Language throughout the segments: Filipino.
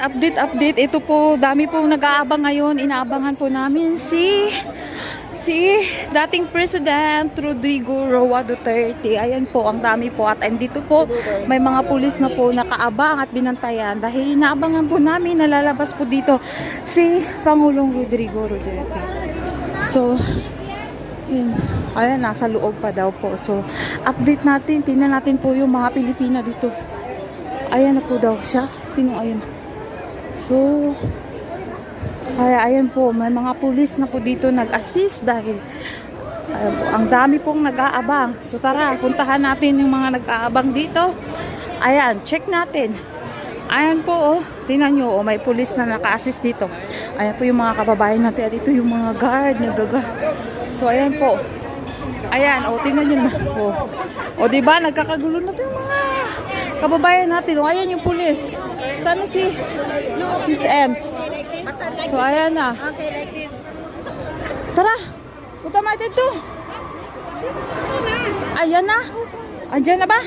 Update, update. Ito po, dami po nag-aabang ngayon. Inaabangan po namin si si dating President Rodrigo Roa Duterte. Ayan po, ang dami po. At andito po, may mga pulis na po nakaabang at binantayan. Dahil inaabangan po namin, nalalabas po dito si Pangulong Rodrigo Duterte. So, yun. Ayan, nasa loob pa daw po. So, update natin. Tingnan natin po yung mga Pilipina dito. Ayan na po daw siya. Sinong ayan? So, kaya ayan po, may mga pulis na po dito nag-assist dahil po, ang dami pong nag-aabang. So tara, puntahan natin yung mga nag-aabang dito. Ayan, check natin. Ayan po, oh, tingnan nyo, oh, may pulis na naka-assist dito. Ayan po yung mga kababayan natin. At ito yung mga guard, nagaga. So ayan po. Ayan, oh, tingnan nyo na. Oh, oh ba nagkakagulo na to yung mga kababayan natin. Oh, ayan yung pulis. Sana si Miss Ems. So ayan na. Okay, like this. Tara, punta natin to. Ayan na. Andyan na ba?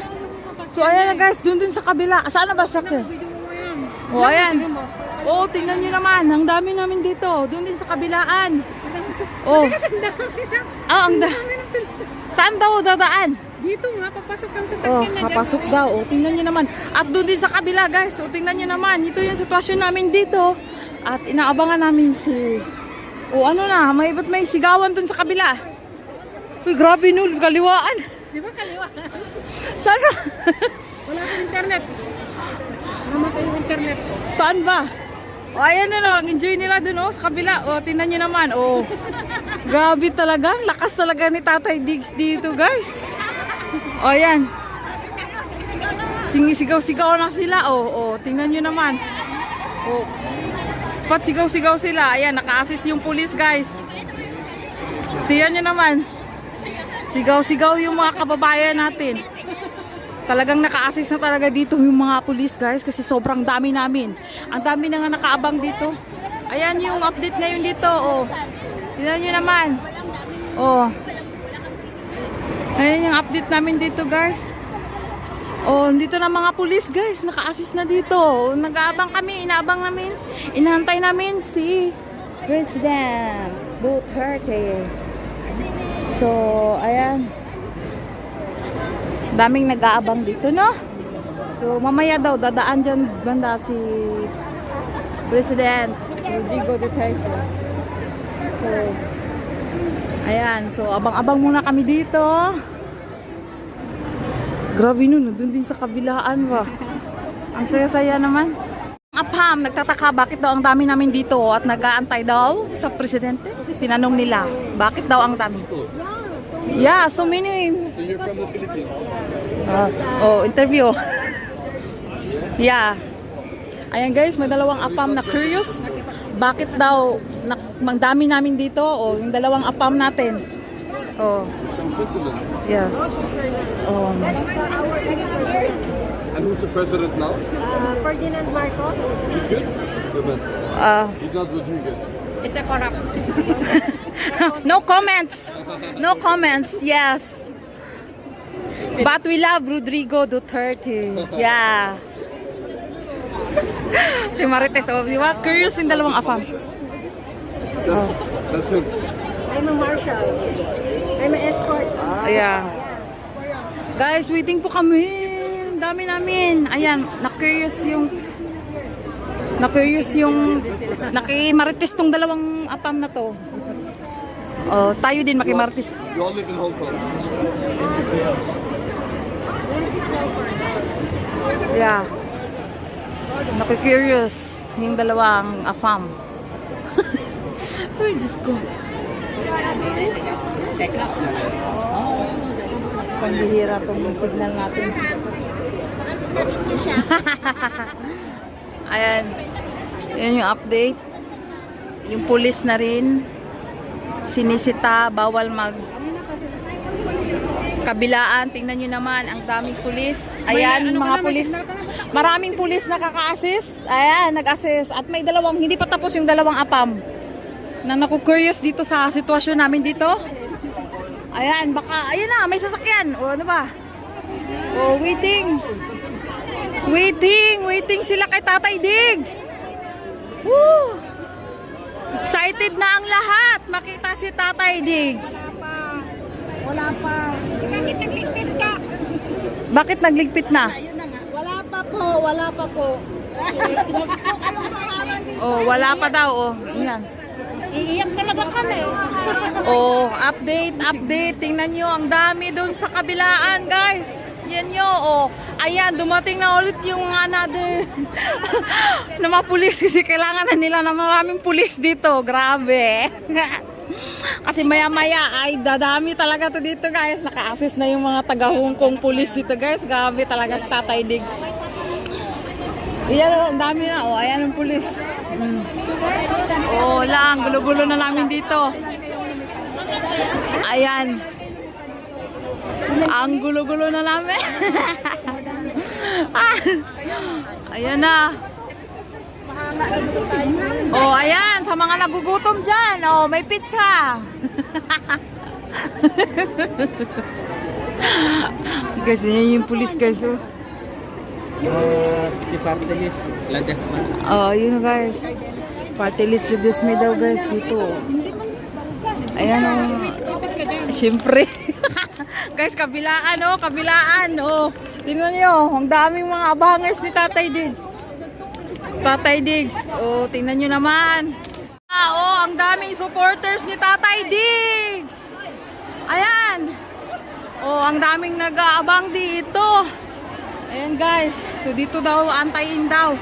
So ayan na guys, dun din sa kabila. Saan na ba sakya? O ayan. Oo, tingnan nyo naman. Ang dami namin dito. Doon din sa kabilaan. Oh. Ah, ang da. Saan daw dadaan? Dito nga, papasok kang sa Oh, na papasok daw. Oh, tingnan nyo naman. At doon din sa kabila, guys. Oh, tingnan nyo naman. Ito yung sitwasyon namin dito. At inaabangan namin si... Oh, ano na, may ba't may sigawan doon sa kabila? Uy, grabe no, kaliwaan. Di ba kaliwa? Saan ka? Wala kang internet. Namatay yung internet. Saan ba? O, ayan na lang. Enjoy nila dun, oh, sa kabila. O, tingnan nyo naman, oh. Grabe talaga. Lakas talaga ni Tatay Diggs dito, guys. O, ayan. Singisigaw-sigaw na sila, oh. O, tingnan nyo naman. O, pat sigaw-sigaw sila. Ayan, naka-assist yung pulis, guys. Tingnan nyo naman. Sigaw-sigaw yung mga kababayan natin. Talagang naka-assist na talaga dito yung mga pulis guys kasi sobrang dami namin. Ang dami na nga nakaabang dito. Ayan yung update ngayon dito. Oh. Tingnan nyo naman. Oh. Ayan yung update namin dito guys. Oh, dito na mga pulis guys. Naka-assist na dito. Nag-aabang kami. Inaabang namin. Inahantay namin si President Duterte. So, ayan daming nag-aabang dito, no? So, mamaya daw, dadaan dyan banda si President Rodrigo Duterte. So, ayan. So, abang-abang muna kami dito. Grabe nun, dun din sa kabilaan ba? Ang saya-saya naman. Apam, nagtataka bakit daw ang dami namin dito at nag-aantay daw sa presidente. Tinanong nila, bakit daw ang dami? Yeah, so many So you're from the Philippines? Ah, oh, interview. yeah. Ayan guys, may dalawang apam na curious. Bakit daw na, dami namin dito? O, yung dalawang apam natin. Oh, Switzerland. yes. Oh, And who's the president now? Uh, Ferdinand Marcos He's good? Good man. uh, He's not Rodriguez. is a corrupt. no comments. No comments. Yes. But we love Rodrigo Duterte. Yeah. Si Marites, oh, di ba? Curious yung dalawang afam. That's, that's him. I'm a marshal. I'm an escort. Ayan. Guys, waiting po kami. Ang Dami namin. Ayan, na-curious yung na-curious yung nakimarites tong dalawang apam na to. Oh, tayo din makimarites. You all live in Hong Kong. Yeah. Nakikurious yung dalawang afam. Ay, Diyos ko. Pambihira tong signal natin. Ayan. Yan yung update. Yung pulis na rin. Sinisita, bawal mag kabilaan. Tingnan nyo naman, ang daming pulis. Ayan, mga pulis. Maraming pulis na kaka-assist. Ayan, nag-assist. At may dalawang, hindi pa tapos yung dalawang apam na naku-curious dito sa sitwasyon namin dito. Ayan, baka, ayan na, may sasakyan. O, ano ba? O, waiting. Waiting, waiting sila kay Tatay Diggs. Woo! Excited na ang lahat makita si Tatay Diggs. Wala pa. Bakit nagligpit ka? Bakit nagligpit na? Wala pa po, wala pa po. Oh, wala pa daw. Oh, yan. Iiyak talaga kami. Oh, update, update. Tingnan nyo, ang dami doon sa kabilaan, guys. Yan nyo, oh. Ayan, dumating na ulit yung another na mga pulis kasi kailangan na nila ng maraming pulis dito. Grabe. kasi maya-maya ay dadami talaga to dito, guys. Naka-assist na yung mga taga-Hong Kong pulis dito, guys. Grabe talaga sa Tatay Diggs. Ayan, oh, ang dami na. Oh, ayan ang pulis. Oo lang, gulo-gulo na namin dito. Ayan. Ang gulo-gulo na namin. Ayan na. Oh, ayan, sa mga nagugutom dyan. Oh, may pizza. guys, yan yung pulis guys. Oh. Uh, si Partelis, Ladas man. Oh, yun guys. Party list reduce me daw guys dito. Ayan oh. Siyempre. guys, kabilaan oh, kabilaan oh. Tingnan nyo, ang daming mga abangers ni Tatay Diggs. Tatay Diggs. Oh, tingnan nyo naman. Ah, oh, ang daming supporters ni Tatay Diggs. Ayan. Oh, ang daming nag-aabang dito. Ayan guys, so dito daw antayin daw.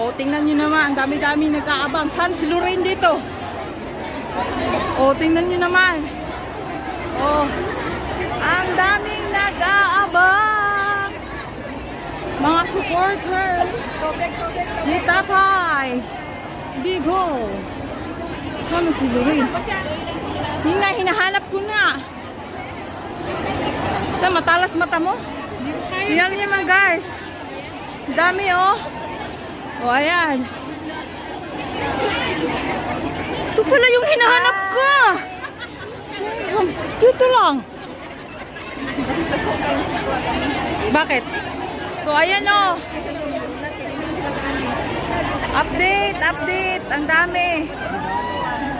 O tingnan nyo naman, ang dami-dami nagkaabang. Saan si Lorraine dito? O tingnan nyo naman. O, ang daming nag-aabang. Mga supporters ni Tatay. Bigo. Kano si Lorraine? Yun hinahanap ko na. Ito, matalas mata mo. Tingnan niyo naman guys. Dami oh. O ayan. Ito pala yung hinahanap ko. Dito lang. Bakit? So ayan oh. Update, update. Ang dami.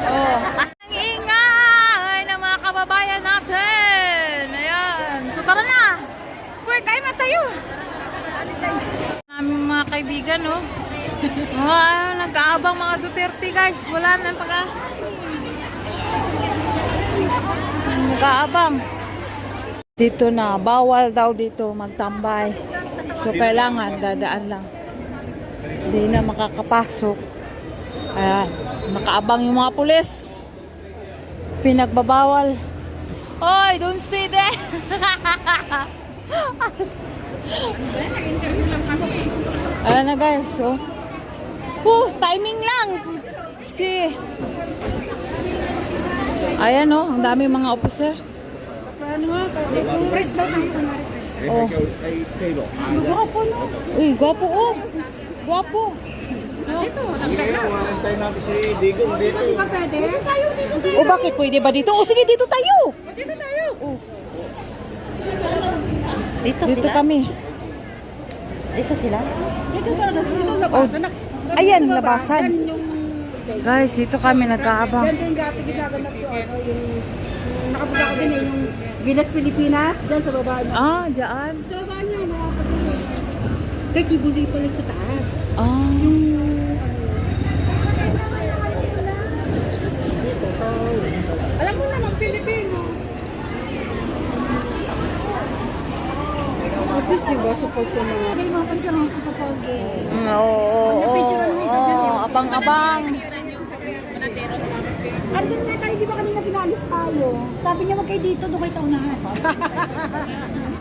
Oh. Tayo. Namin mga kaibigan, no? Mga ano, nag-aabang mga Duterte, guys. Wala na pag Nag-aabang. Dito na, bawal daw dito magtambay. So, kailangan dadaan lang. Hindi na makakapasok. Ayan, nakaabang yung mga pulis. Pinagbabawal. Hoy, don't stay there. Ayan na guys, so. Uh, timing lang. Si. Ayan oh, ang dami mga officer. Press daw tayo. Oh. take a- a table. Gwapo no. Uy, gwapo oh. Gwapo. Antayin natin si Digong dito. Di ba pwede? Dito tayo, dito tayo. O bakit pwede ba dito? O sige, dito tayo. Dito tayo. Dito, dito kami. Dito pa, dito Oh, labasan. ayan, labasan. Guys, dito kami nagkaabang. Yan din dati ginaganap yung ano, yung yung nakapunta ko din eh, yung Gilas Pilipinas, dyan sa baba. Ah, dyan. Sa baba niya, mga kapatid. Kay Kibuloy pa sa taas. Ah. Alam mo naman, Pilipino. At support ko mga... Hindi mga pa sa mga kapapogi. Mm, Oo, oo, oo. Abang-abang. Andun na tayo, di ba kanina pinalis tayo? Sabi niya, wag kayo dito, doon kayo sa unahan.